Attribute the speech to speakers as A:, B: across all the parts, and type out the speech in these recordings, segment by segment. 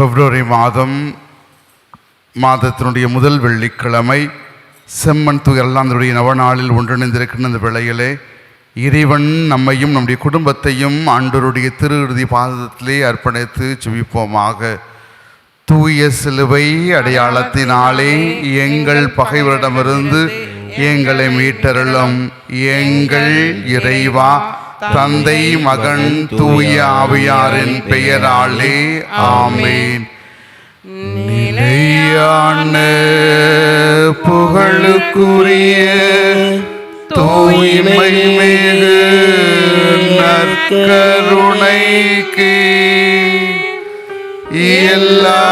A: பிப்ரவரி மாதம் மாதத்தினுடைய முதல் வெள்ளிக்கிழமை செம்மன் துயரலாந்தருடைய நவநாளில் ஒன்றிணைந்திருக்கின்ற இந்த வேளையிலே இறைவன் நம்மையும் நம்முடைய குடும்பத்தையும் ஆண்டோருடைய திரு இறுதி பாதத்திலே அர்ப்பணித்து சுவிப்போமாக தூய சிலுவை அடையாளத்தினாலே எங்கள் பகைவரிடமிருந்து எங்களை மீட்டருளும். எங்கள் இறைவா தந்தை மகன் தூய ஆவியாரின் பெயராலே ஆமேன். நிலையான புகழுக்குரிய தூய்மை மிகு நற்கருணைக்கு. எல்லா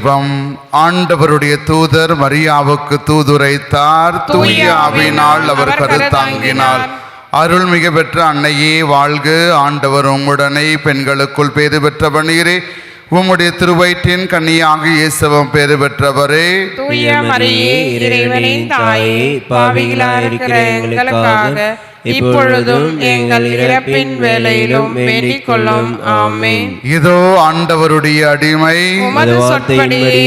A: ஜெபம் ஆண்டவருடைய தூதர் மரியாவுக்கு தூதுரைத்தார் தூய ஆவினால் அவர் கருத்தாங்கினார் அருள்மிகு பெற்ற அன்னையே வாழ்க. ஆண்டவர் உம்முடனே பெண்களுக்குள் பேறு பெற்றவனீரே உம்முடைய திருவயிற்றின் கன்னியாக இயேசவம் பேறு பெற்றவரே.
B: தூய மரியே இறைவனின் தாயே பாவிகளாக இருக்கிற எங்களுக்காக இப்பொழுதும் எங்கள் இறப்பின் வேளையிலும் வேண்டிக் கொள்ளும் ஆமென்.
A: இதோ ஆண்டவருடைய அடிமை.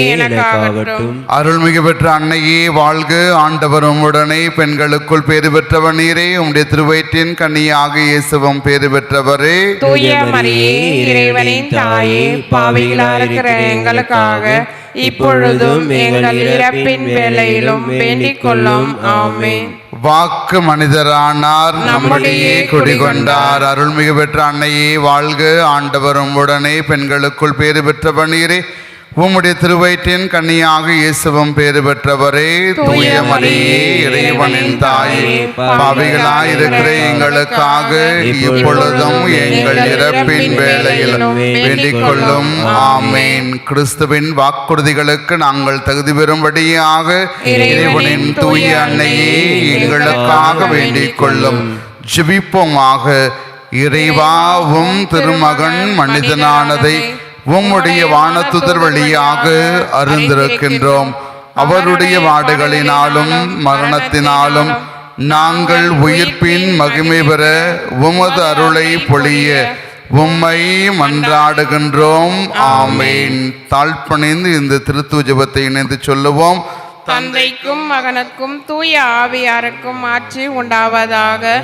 B: எனக்காகட்டும்.
A: அருள்மிகு பெற்ற அன்னையே வாழ்க. ஆண்டவர் உம்முடனே பெண்களுக்குள் பேறு பெற்றவனீரே உம்முடைய திருவயிற்றின் கன்னியாக இயேசுவம் பேறு பெற்றவரே.
B: தூய மரியே இறைவனின் தாயே பாவிகளா இருக்கிற எங்களுக்காக இப்பொழுதும் எங்கள் இறப்பின் வேளையிலும் வேண்டிக் கொள்ளும் ஆமென்.
A: வாக்கு மனிதரானார். நம்முடையே குடிகொண்டார். அருள்மிகு பெற்ற அன்னையே வாழ்க. ஆண்டவரும் உடனே பெண்களுக்குள் பேறு பெற்றவனீரே உம்முடைய திருவயிற்றின் கன்னியாக இயேசுவும் பேறு பெற்றவரே தூய மரியே இறைவனின் தாயே. பாவிகளாயிருக்கிற எங்களுக்காக இப்பொழுதும் எங்கள் இறப்பின் வேளையில் வேண்டிக் கொள்ளும் ஆமேன். கிறிஸ்துவின் வாக்குறுதிகளுக்கு நாங்கள் தகுதி பெறும்படியாக இறைவனின் தூய அன்னையே எங்களுக்காக வேண்டிக் கொள்ளும் ஜெபிப்போமாக. இறைவாவும் திருமகன் மனிதனானதை உம்முடைய வானத்துதர் வழியாக அறிந்திருக்கின்றோம். அவருடைய வாடுகளினாலும் மரணத்தினாலும் நாங்கள் உயிர்ப்பின் மகிமை பெற உமது அருளை பொழிய உம்மை மன்றாடுகின்றோம். ஆமேன். தாழ்பணிந்து இந்த திருத்துவ ஜெபத்தை இணைந்து சொல்லுவோம்.
B: தந்தைக்கும் மகனுக்கும் தூய ஆவியாருக்கும் ஆட்சி உண்டாவதாக.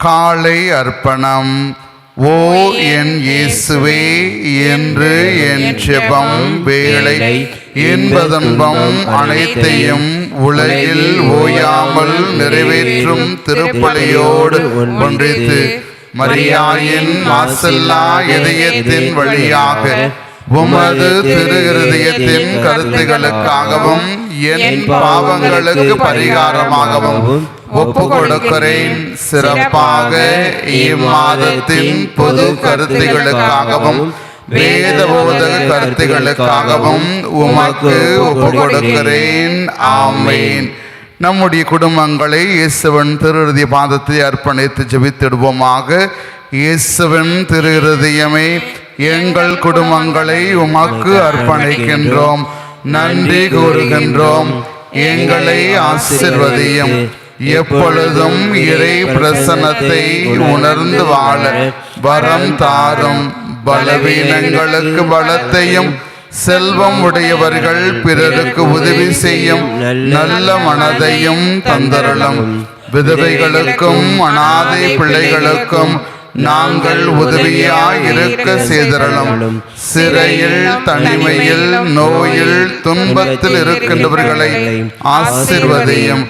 A: காலை அர்ப்பணம். ஓ என் இயேசுவே என்று என் செபம் வேளை என்பதன்பம் அனைத்தையும் உலகில் ஓயாமல் நிறைவேற்றும் திருப்பலியோடு ஒன்றித்து மரியாயின் மாசல்லா இதயத்தின் வழியாக உமது திருகிருதயத்தின் கருத்துகளுக்காகவும் என் பாவங்களுக்கு பரிகாரமாகவும் ஒப்பு கொடுக்கிறேன் சிறப்பாக இம்மாதத்தின் பொது கருத்துகளுக்காகவும் வேத போதக கருத்துகளுக்காகவும் உமக்கு ஒப்பு கொடுக்கிறேன் ஆமேன். நம்முடைய குடும்பங்களை இயேசுவன் திருஹൃദய பாதத்தை அர்ப்பணித்து ஜெபித்திடுவோமாக. இயேசுவன் திரு இருதயமே எங்கள் குடும்பங்களை உமக்கு அர்ப்பணிக்கின்றோம். நன்றி கூறுகின்றோம். எங்களை ஆசிர்வதியும். எப்பொழுதும் இறை பிரசனத்தை உணர்ந்து வாழ வரம் தாரும். பலவீனங்களுக்கு பலத்தையும் செல்வம் உடையவர்கள் பிறருக்கு உதவி செய்யும் நல்ல மனதையும் தந்தரலும் விதவைகளுக்கும் அனாதை பிள்ளைகளுக்கும் நாங்கள் உதவியாய் இருக்க செய்தரலும் சிறையில் தனிமையில் நோயில் துன்பத்தில் இருக்கின்றவர்களை ஆசிர்வதையும்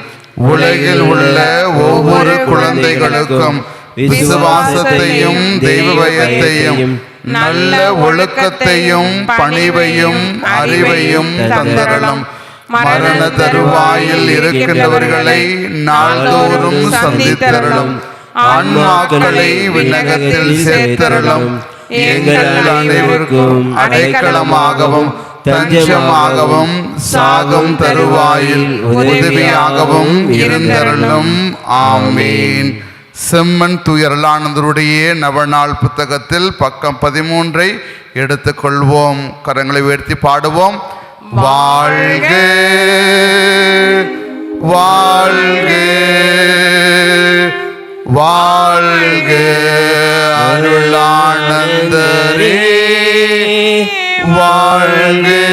A: உலகில் உள்ள ஒவ்வொரு குழந்தைகளுக்கும் விசுவாசத்தையும் தெய்வ பயத்தையும் நல்ல ஒழுக்கத்தையும் பணிவையும் அறிவையும் தந்தரலும் மரண தருவாயில் இருக்கின்றவர்களை நாள்தோறும் சந்தித்தரலும் ஆன்மாக்களை விண்ணகத்தில் சேர்த்தரலும் எங்கள் அனைவருக்கும் அடைக்கலமாகவும் தஞ்சமாகவும் சாகும் தருவாயில் உதவியாகவும் இருந்தருளும். ஆமீன். செம்மன் துயரலானந்தருடைய நவநாள் புத்தகத்தில் பக்கம் பதிமூன்றை எடுத்துக்கொள்வோம். கரங்களை உயர்த்தி பாடுவோம். வாழ்க வாழ்க வாழ்க. அருளானந்தரே வாழ்க வாழ்க.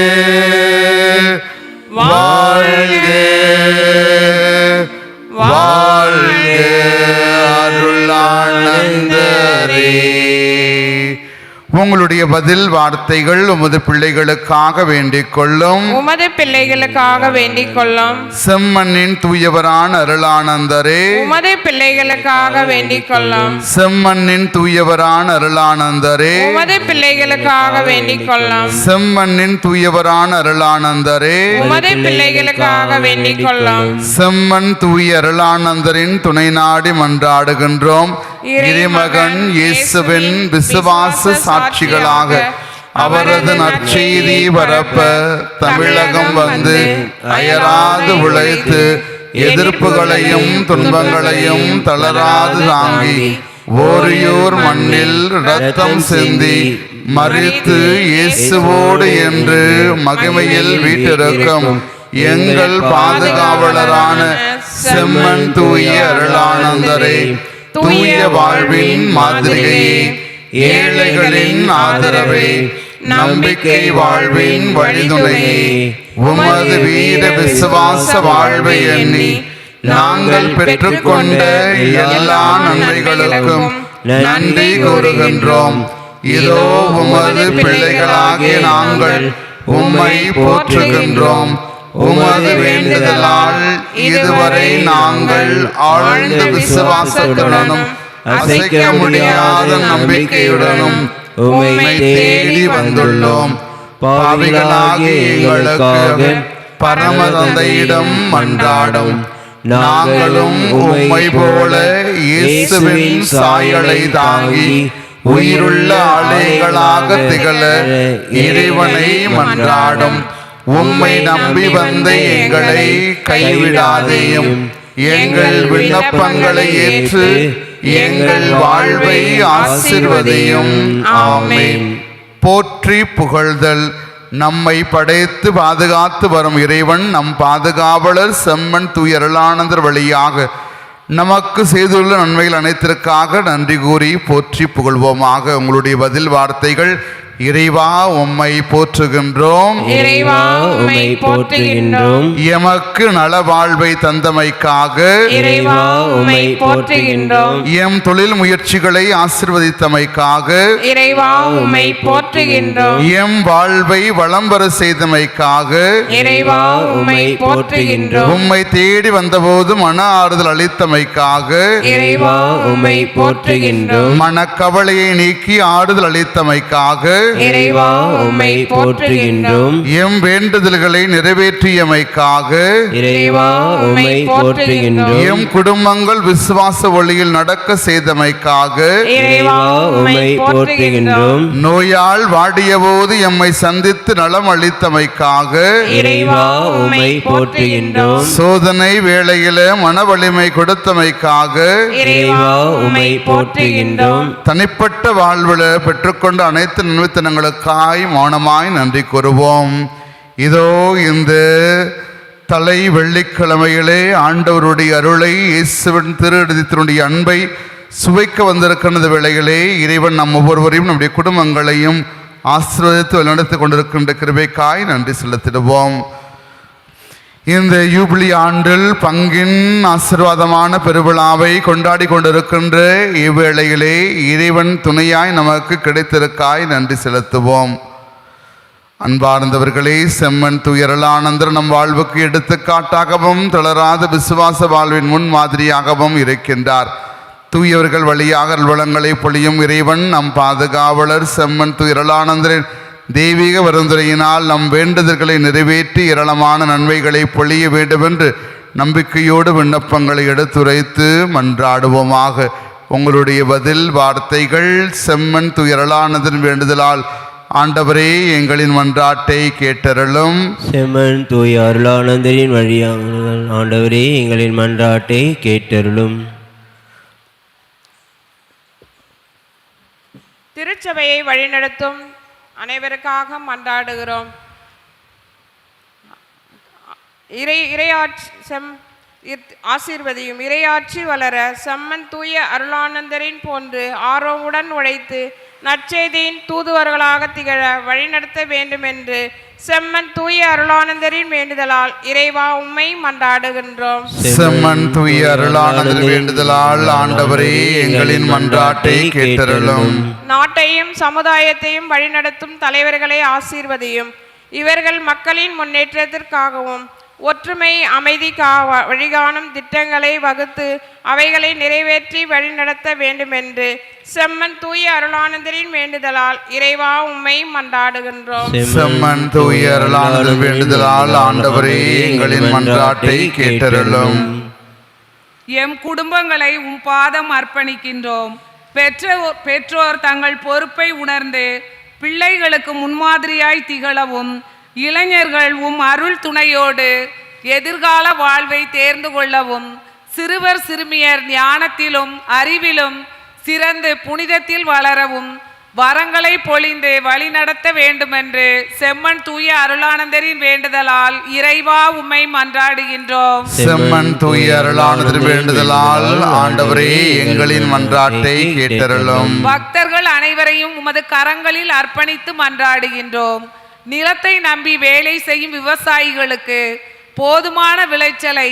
A: உங்களுடைய பதில் வார்த்தைகள் உமது பிள்ளைகளுக்காக வேண்டிக் கொள்ளும்
B: உமது பிள்ளைகளுக்காக வேண்டிக் கொள்ளும்
A: செம்மண்ணின் தூயவரான அருளானந்தரே.
B: உமது பிள்ளைகளுக்காக வேண்டிக் கொள்ளும்
A: செம்மண்ணின் தூயவரான அருளானந்தரே.
B: உமது பிள்ளைகளுக்காக வேண்டிக் கொள்ளும்
A: செம்மண்ணின் தூயவரான அருளானந்தரே.
B: உமது பிள்ளைகளுக்காக வேண்டிக் கொள்ளும்
A: செம்மன் தூய அருளானந்தரின் துணை நாடி மன்றாடுகின்றோம். இறைமகன் இயேசுவின் விசுவாச சாட்சிகளாக அவரது நற்செய்தி பரப்ப தமிழகம் வந்து அயராது உழைத்து எதிர்ப்புகளையும் துன்பங்களையும் தளராது தாங்கி ஓரியூர் மண்ணில் ரத்தம் சிந்தி மறித்து இயேசுவோடு என்று மகிமையில் வீட்டிருக்கும் எங்கள் பாதுகாவலரான செம்மன் தூய அருளானந்தரே தூய வாழ்வின் மாதிரியை ஏழைகளின் ஆதரவை நம்பிக்கை வாழ்வின் வழிதுணையை உமது வீர விசுவாச வாழ்வை எண்ணி நாங்கள் பெற்றுக்கொண்ட எல்லா நன்மைகளுக்கும் நன்றி கூறுகின்றோம். இதோ உமது பிள்ளைகளாகிய நாங்கள் உம்மை போற்றுகின்றோம். உமது வேண்டுதலால் இதுவரை நாங்கள் ஆழ்ந்த விசுவாசத்துடனும் அசைக்க முடியாத நம்பிக்கையுடனும் உம்மை தேடி வந்துள்ளோம். பாவிகளாகிய எங்களுக்கு பரம தந்தையிடம் மன்றாடும். நாங்களும் உம்மை போல இயேசுவின் சாயலை தாங்கி உயிருள்ள ஆலயங்களாக திகழ இறைவனை மன்றாடும். உம்மை நம்பி வந்த எங்களை கைவிடாதேயும். எங்கள் விண்ணப்பங்களை ஏற்று எங்கள் வாழ்வை ஆசிர்வதையும். ஆமென். போற்றி புகழ்தல். நம்மை படைத்து பாதுகாத்து வரும் இறைவன் நம் பாதுகாவலர் செம்மன் துயரலானந்தர் வழியாக நமக்கு செய்துள்ள நன்மைகள் அனைத்திற்காக நன்றி கூறி போற்றி புகழ்வோமாக. உங்களுடைய பதில் வார்த்தைகள் இறைவா உம்மை போற்றுகின்றோம்.
B: இறைவா உம்மை போற்றுகின்றோம்.
A: எமக்கு நல வாழ்வை தந்தமைக்காக.
B: இறைவா உம்மை போற்றுகின்றோம்.
A: எம் தொழில் முயற்சிகளை ஆசிர்வதித்தமைக்காக.
B: இறைவா உம்மை போற்றுகின்றோம்.
A: எம் வாழ்வை வளம் வர செய்தமைக்காக.
B: இறைவா உம்மை போற்றுகின்றோம்.
A: உம்மை தேடி வந்தபோது மன ஆறுதல் அளித்தமைக்காக.
B: இறைவா உம்மை போற்றுகின்றோம்.
A: மனக்கவலையை நீக்கி ஆறுதல் அளித்தமைக்காக.
B: இறைவா உம்மை போற்றுகின்றோம்.
A: எம் வேண்டுதல்களை நிறைவேற்றியமைக்காக
C: இறைவா உம்மை போற்றுகின்றோம்.
A: எம் குடும்பங்கள் விசுவாச வழியில் நடக்க செய்தமைக்காக
B: இறைவா உம்மை போற்றுகின்றோம்.
A: நோயால் வாடியபோது எம்மை சந்தித்து நலம் அளித்தமைக்காக
B: இறைவா உம்மை போற்றுகின்றோம்.
A: சோதனை வேளையில மன வலிமை கொடுத்தமைக்காக
B: இறைவா உம்மை போற்றுகின்றோம்.
A: தனிப்பட்ட வாழ்வில் பெற்றுக்கொண்ட அனைத்து நன்மைத்தனங்களுக்காய் மௌனமாய் நன்றி கூறுவோம். இதோ இந்த தலை வெள்ளிக்கிழமையிலே ஆண்டவருடைய அருளை இயேசுவின் திருடத்தினுடைய அன்பை சுவைக்க வந்திருக்கின்ற வேளையிலே இறைவன் நம் ஒவ்வொருவரையும் நம்முடைய குடும்பங்களையும் ஆசீர்வதித்து வழிநடத்தி கொண்டிருக்கின்ற கிருபைக்காய் நன்றி செலுத்திடுவோம். இந்த யூபிலி ஆண்டில் பங்கின் ஆசீர்வாதமான பெருவிழாவை கொண்டாடி கொண்டிருக்கின்ற இவ்வேளையிலே இறைவன் துணையாய் நமக்கு கிடைத்திருக்காய் நன்றி செலுத்துவோம். அன்பார்ந்தவர்களே செம்மன் துயரலானந்தர் நம் வாழ்வுக்கு எடுத்துக்காட்டாகவும் தளராத விசுவாச வாழ்வின் முன் மாதிரியாகவும் இருக்கின்றார். தூயவர்கள் வழியாக வளங்களை பொழியும் இறைவன் நம் பாதுகாவலர் செம்மன் துயரலானந்தரின் தெய்வீக வருந்துரையினால் நம் வேண்டுதல்களை நிறைவேற்றி ஏராளமான நன்மைகளை பொழிய வேண்டுமென்று நம்பிக்கையோடு விண்ணப்பங்களை எடுத்துரைத்து மன்றாடுவோமாக. உங்களுடைய பதில் வார்த்தைகள் செம்மன் துயரலானதன் வேண்டுதலால் ஆண்டவரே எங்களின் மன்றாட்டை கேட்டருளும்.
C: செம்மன் தூய அருளானந்தரின் வழியாக ஆண்டவரே எங்களின் மன்றாட்டை கேட்டருளும்.
B: திருச்சபையை வழிநடத்தும் அனைவருக்காக மன்றாடுகிறோம். இறை இறையாட்சி செம் ஆசீர்வதியும். இறையாட்சி வளர செம்மன் தூய அருளானந்தரின் போன்று ஆர்வமுடன் உழைத்து நற்செய்தியின் தூதுவர்களாக திகழ வழிநடத்த வேண்டும் என்று செம்மன் தூய அருளானந்தரின் வேண்டுதலால் இறைவா உம்மை மன்றாடுகின்றோம்.
A: செம்மன் தூய அருளானதன் வேண்டுதலால் ஆண்டவரே எங்களின் மன்றாட்டை கேட்டருளும்.
B: நாட்டையும் சமுதாயத்தையும் வழிநடத்தும் தலைவர்களை ஆசீர்வதியும். இவர்கள் மக்களின் முன்னேற்றத்திற்காகவும் ஒற்றுமை அமைதிக்காக வழிகாணும் திட்டங்களை வகுத்து அவைகளை நிறைவேற்றி வழிநடத்த வேண்டுமென்று செம்மன் தூய அருளானந்தரின் வேண்டுதலால் இறைவா உம்மை மன்றாடுகின்றோம்.
A: செம்மன் தூய அருளானதன் வேண்டுதலால் ஆண்டவரே எங்களின் மன்றாட்டை கேட்டருளும்.
D: எம் குடும்பங்களை உம் பாதம் அர்ப்பணிக்கின்றோம். பெற்றோர் பெற்றோர் தங்கள் பொறுப்பை உணர்ந்து பிள்ளைகளுக்கு முன்மாதிரியாய் திகழவும் இளைஞர்கள் உம் அருள் துணையோடு எதிர்கால வாழ்வை தேர்ந்து கொள்ளவும் சிறுவர் சிறுமியர் ஞானத்திலும் அறிவிலும் சிறந்து புனிதத்தில் வளரவும் வரங்களை பொழிந்து வழிநடத்த வேண்டுமென்று செம்மன் தூய அருளானந்தரின் வேண்டுதலால் இறைவா உம்மை மன்றாடுகின்றோம்.
A: செம்மன் தூய அருளானதன் வேண்டுதலால் ஆண்டவரே எங்களின் மன்றாட்டை கேட்டருளும்.
D: பக்தர்கள் அனைவரையும் உமது கரங்களில் அர்ப்பணித்து மன்றாடுகின்றோம். நிலத்தை நம்பி வேலை செய்யும் விவசாயிகளுக்கு போதுமான விளைச்சலை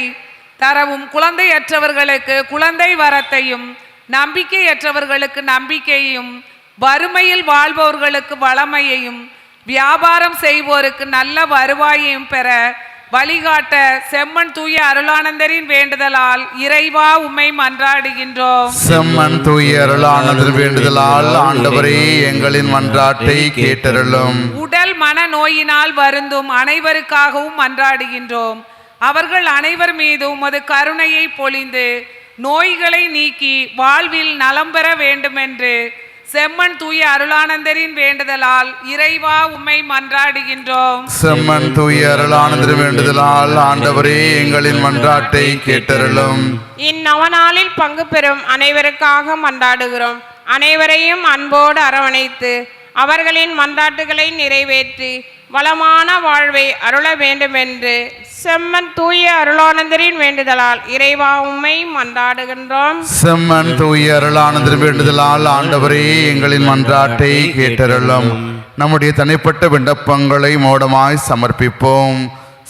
D: தரவும் குழந்தையற்றவர்களுக்கு குழந்தை வரத்தையும் நம்பிக்கையற்றவர்களுக்கு நம்பிக்கையும் வறுமையில் வாழ்பவர்களுக்கு வளமையையும் வியாபாரம் செய்வோருக்கு நல்ல வருவாயையும் பெற வழிகாட்ட செம்மன் தூய அருளானந்தரின் வேண்டுதலால் இறைவா உம்மை மன்றாடுகின்றோம்.
A: செம்மன் தூய அருளானதன் வேண்டுதலால் ஆண்டவரே எங்களின் மன்றாட்டை கேட்டருளும்.
D: உடல் மன நோயினால் வருந்தும் அனைவருக்காகவும் மன்றாடுகின்றோம். அவர்கள் அனைவர் மீதும் உமது கருணையை பொழிந்து நோய்களை நீக்கி வாழ்வில் நலம் பெற வேண்டுமென்று செம்மன் தூய அருளானந்தரின் வேண்டுதலால் இறைவா உம்மை மன்றாடுகின்றோம்.
A: செம்மன் தூய அருளானதன் வேண்டுதலால் ஆண்டவரே எங்களின் மன்றாட்டை கேட்டருளும்.
B: இந்நவநாளில் பங்கு பெறும் அனைவருக்காக மன்றாடுகிறோம். அனைவரையும் அன்போடு அரவணைத்து அவர்களின் மன்றாட்டுகளை நிறைவேற்றி வளமான வாழ்வை அருள வேண்டுமென்று செம்மன் தூய அருளானந்தரின் வேண்டுதலால் இறைவா உம்மை மன்றாடுகின்றோம்.
A: செம்மன் தூய அருளானந்தரின் வேண்டுதலால் ஆண்டவரே எங்களின் மன்றாட்டை கேட்டருளும். நம்முடைய தனிப்பட்ட விண்ணப்பங்களை மோடமாய் சமர்ப்பிப்போம்.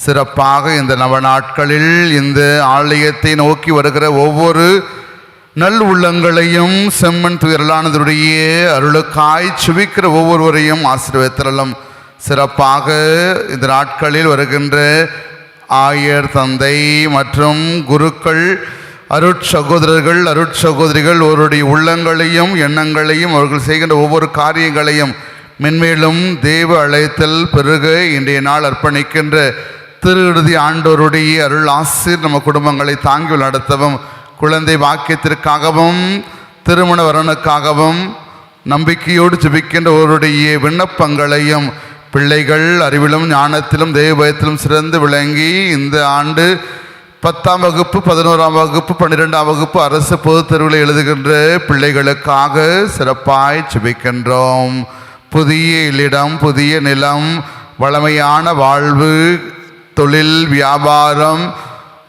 A: சிறப்பாக இந்த நவ நாட்களில் இந்த ஆலயத்தை நோக்கி வருகிற ஒவ்வொரு நல் உள்ளங்களையும் செம்மன் துயரலானதுடைய அருளுக்காய் சுவிக்கிற ஒவ்வொருவரையும் ஆசீர்வதித்தரலும் சிறப்பாக இந்த நாட்களில் வருகின்ற ஆயர் தந்தை மற்றும் குருக்கள் அருட்சகோதரர்கள் அருட்சகோதரிகள் அவருடைய உள்ளங்களையும் எண்ணங்களையும் அவர்கள் செய்கின்ற ஒவ்வொரு காரியங்களையும் மென்மேலும் தேவ அழைத்தல் பெருக இன்றைய நாள் அர்ப்பணிக்கின்ற திரு இறுதி ஆண்டோருடைய அருள் ஆசிர் நம்ம குடும்பங்களை தாங்கி நடத்தவும் குழந்தை வாக்கியத்திற்காகவும் திருமண வரனுக்காகவும் நம்பிக்கையோடு ஜபிக்கின்ற ஒருடைய விண்ணப்பங்களையும் பிள்ளைகள் அறிவிலும் ஞானத்திலும் தெய்வபயத்திலும் சிறந்து விளங்கி இந்த ஆண்டு பத்தாம் வகுப்பு பதினோராம் வகுப்பு பன்னிரெண்டாம் வகுப்பு அரசு பொதுத் தேர்வில் எழுதுகின்ற பிள்ளைகளுக்காக சிறப்பாய் சுபிக்கின்றோம் புதிய இல்லிடம் புதிய நிலம் வளமையான வாழ்வு தொழில் வியாபாரம்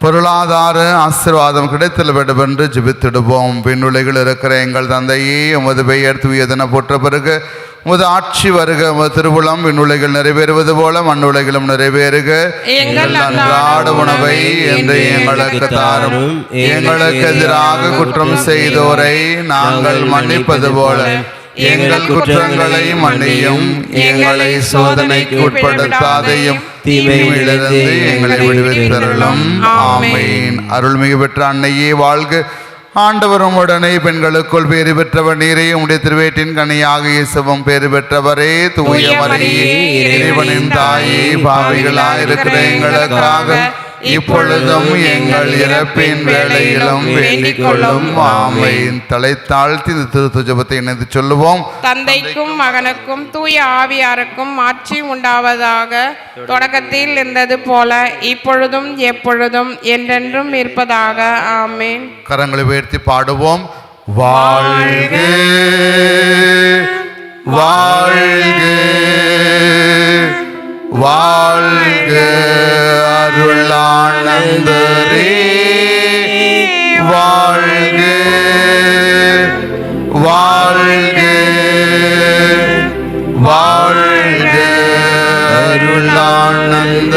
A: பொருளாதார ஆசீர்வாதம் கிடைத்தல் வேண்டும் என்று ஜெபித்திடுவோம். விண்ணுலைகள் இருக்கிற எங்கள் தந்தையே உமது பெயர் தூயதென போற்ற பிறகு உமது ஆட்சி வருக உமது திருவுளம் விண்ணுலைகள் நிறைவேறுவது போல மண்ணுலைகளும் நிறைவேறுக.
B: எங்கள்
A: அன்றாட உணவை என்று எங்களுக்கு தாரும். எங்களுக்கு எதிராக குற்றம் செய்தோரை நாங்கள் மன்னிப்பது போல. எங்கள் குற்றங்களை மன்னியும் எங்களை சோதனைக்கு உட்படுத்தாதையும் தீமையிலிருந்து எங்களை விடுவித்தருளும். ஆமீன். அருள்மிகு பெற்ற அன்னையே வாழ்க. ஆண்டவரும் உடனே பெண்களுக்குள் பேறு பெற்றவர் நீரே உடைய திருவேட்டின் கனியாக இயேசுவும் பேறு பெற்றவரே. தூய மரியே இறைவனின் தாயே பாவிகளாயிருக்கிற எங்களுக்காக இப்பொழுதும் எங்கள் இறப்பின் வேளையிலும் வேண்டிக் கொள்ளும் ஆமேன் தலை தாழ்த்தி இந்த திருத்து ஜபத்தை இணைந்து சொல்லுவோம்.
B: தந்தைக்கும் மகனுக்கும் தூய ஆவியாருக்கும் ஆட்சி உண்டாவதாக தொடக்கத்தில் இருந்தது போல இப்பொழுதும் எப்பொழுதும் என்றென்றும் இருப்பதாக. ஆமேன்.
A: கரங்களை உயர்த்தி பாடுவோம். வாழ்க வாழ்க வாழ்க அருளானந்தரே வாழ்க வாழ்க வாழ்க அருளானந்தரே.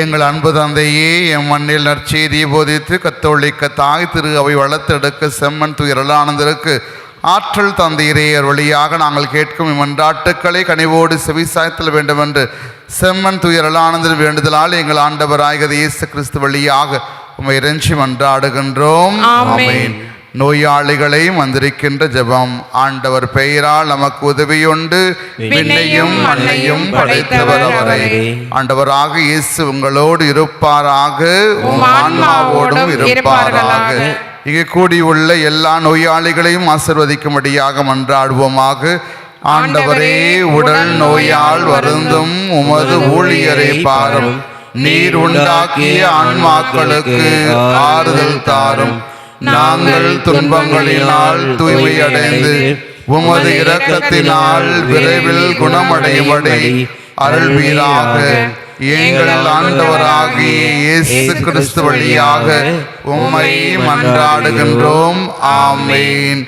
A: எங்கள் அன்பு தந்தையே என் மண்ணில் நற்செய்தியை போதித்து கத்தோலிக்க தாய் திரு அவை வளர்த்தெடுக்க செம்மன் துயரலானந்தருக்கு ஆற்றல் தந்தையரே அவர் வழியாக நாங்கள் கேட்கும் இம்மன்றாட்டுக்களை கனிவோடு செவிசாய்த்தல் வேண்டும் என்று செம்மன் துயரலானந்தர் வேண்டுதலால் எங்கள் ஆண்டவராயகத இயேசு கிறிஸ்து வழியாக உம்மை இறைஞ்சி மன்றாடுகின்றோம். ஆமென். நோயாளிகளை வந்திருக்கின்ற ஜெபம். ஆண்டவர் பெயரால் நமக்கு உதவியுண்டு. விண்ணையும் மண்ணையும் படைத்தவர் அவரே. ஆண்டவராக இயேசு உங்களோடு இருப்பாராக. உம் ஆன்மாவோடும் இருப்பாராக. இங்கு கூடியுள்ள எல்லா நோயாளிகளையும் ஆசிர்வதிக்கும்படியாக மன்றாடுவோமாக. ஆண்டவரே உடல் நோயால் வருந்தும். உமது ஊழியரை பாரும். நீர் உண்டாக்கிய ஆன்மாக்களுக்கு ஆறுதல் தாரும். நாங்கள் துன்பங்களினால் தூய்மை அடைந்து உமது இரக்கத்தினால் விரைவில் குணமடையும்படி அருள்வீராக. எங்கள் ஆண்டவராகிய இயேசு கிறிஸ்து வழியாக உம்மை மன்றாடுகின்றோம். ஆமேன்.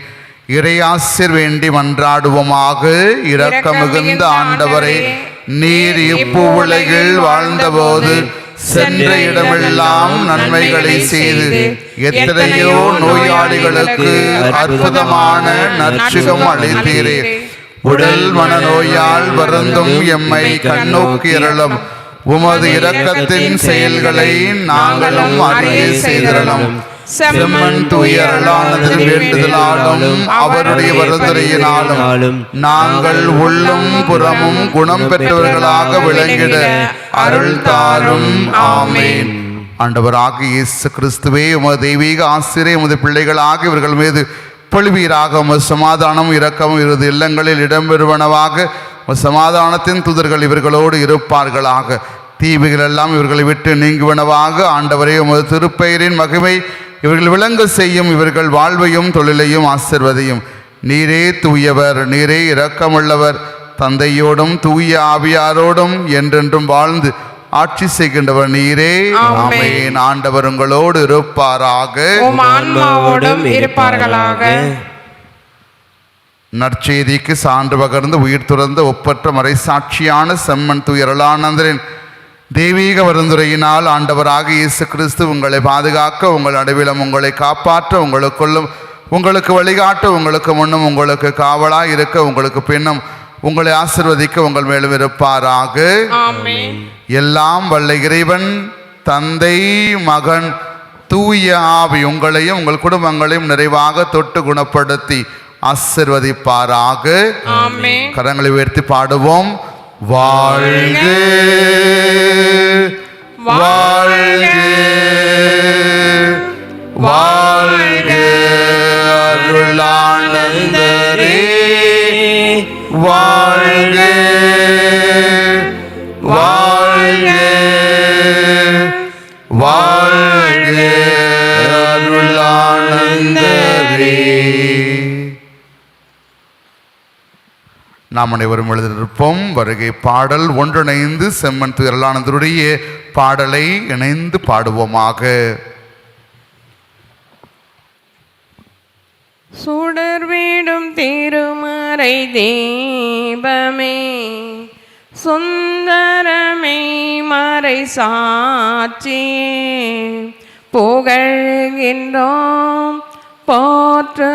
A: இறையாசிர் வேண்டி மன்றாடுவோமாக. இரக்கம் மிகுந்த ஆண்டவரே நீர் இப்பு உலகில் வாழ்ந்தபோது சென்ற இடமெல்லாம் நன்மைகளை செய்து எத்தனையோ நோயாளிகளுக்கு அற்புதமான நற்சுகம் அளித்தீரே. உடல் மனநோயால் வருந்தும் எம்மை கண்ணோக்கியரலும் உமது இரக்கத்தின் செயல்களை நாங்களும் அறிய செய்திரலும் செம்மன் தூயரலானது வேண்டுதலாலும் அவருடைய வருந்துரையினாலும் நாங்கள் உள்ளும் புறமும் குணம் பெற்றவர்களாக விளங்கிட அருள் தாரும் ஆமேன். ஆண்டவராக இயேசு கிறிஸ்துவே உமது தெய்வீக ஆசிரியர் உமது பிள்ளைகளாக இவர்கள் மீது பொழிவீராக உமது சமாதானம் இரக்கமும் இறுதி இல்லங்களில் இடம்பெறுவனவாக சமாதானத்தின் தூதர்கள் இவர்களோடு இருப்பார்களாக. தீவுகள் எல்லாம் இவர்களை விட்டு நீங்குவனவாக. ஆண்டவரே உமது திருப்பெயரின் மகிமை இவர்கள் விளங்க செய்யும். இவர்கள் வாழ்வையும் தொழிலையும் ஆசிர்வதையும். நீரே தூயவர் நீரே இரக்கமுள்ளவர். தந்தையோடும் தூய ஆவியாரோடும் என்றென்றும் வாழ்ந்து ஆட்சி செய்கின்றவர் நீரே. ஆமென். ஆண்டவர் உங்களோடு இருப்பாராக.
B: இருப்பார்களாக.
A: நற்செய்திக்கு சான்று பகர்ந்து உயிர் துறந்த ஒப்பற்ற மறைசாட்சியான செம்மன் துயரலானந்தரின் தெய்வீக வருந்துரையினால் ஆண்டவராக இயேசு கிறிஸ்து உங்களை பாதுகாக்க உங்கள் நடுவிலும் உங்களை காப்பாற்ற உங்களுக்குள்ளும் உங்களுக்கு வழிகாட்ட உங்களுக்கு முன்னும் உங்களுக்கு காவலாய் இருக்க உங்களுக்கு பின்னும் உங்களை ஆசிர்வதிக்க உங்கள் மேலும் இருப்பாராக. எல்லாம் வல்ல இறைவன் தந்தை மகன் தூய ஆவி உங்களையும் உங்கள் குடும்பங்களையும் நிறைவாக தொட்டு குணப்படுத்தி ஆசிர்வதிப்பாராக. கரங்களை உயர்த்தி பாடுவோம். வாழ்க. வாழ்க. வாழ்க. அருளானந்தரே. வாழ்க. வாழ்க. நாம் அனைவரும் எழுதியிருப்போம் வருகை பாடல் ஒன்றிணைந்து செம்மன் துயரலானந்தருடைய பாடலை இணைந்து பாடுவோமாக.
B: சுடர் வீடும் திருமறை தீபமே சுந்தரமே மறை சாட்சியே புகழ்கின்றோம் போற்றுகின்றோம்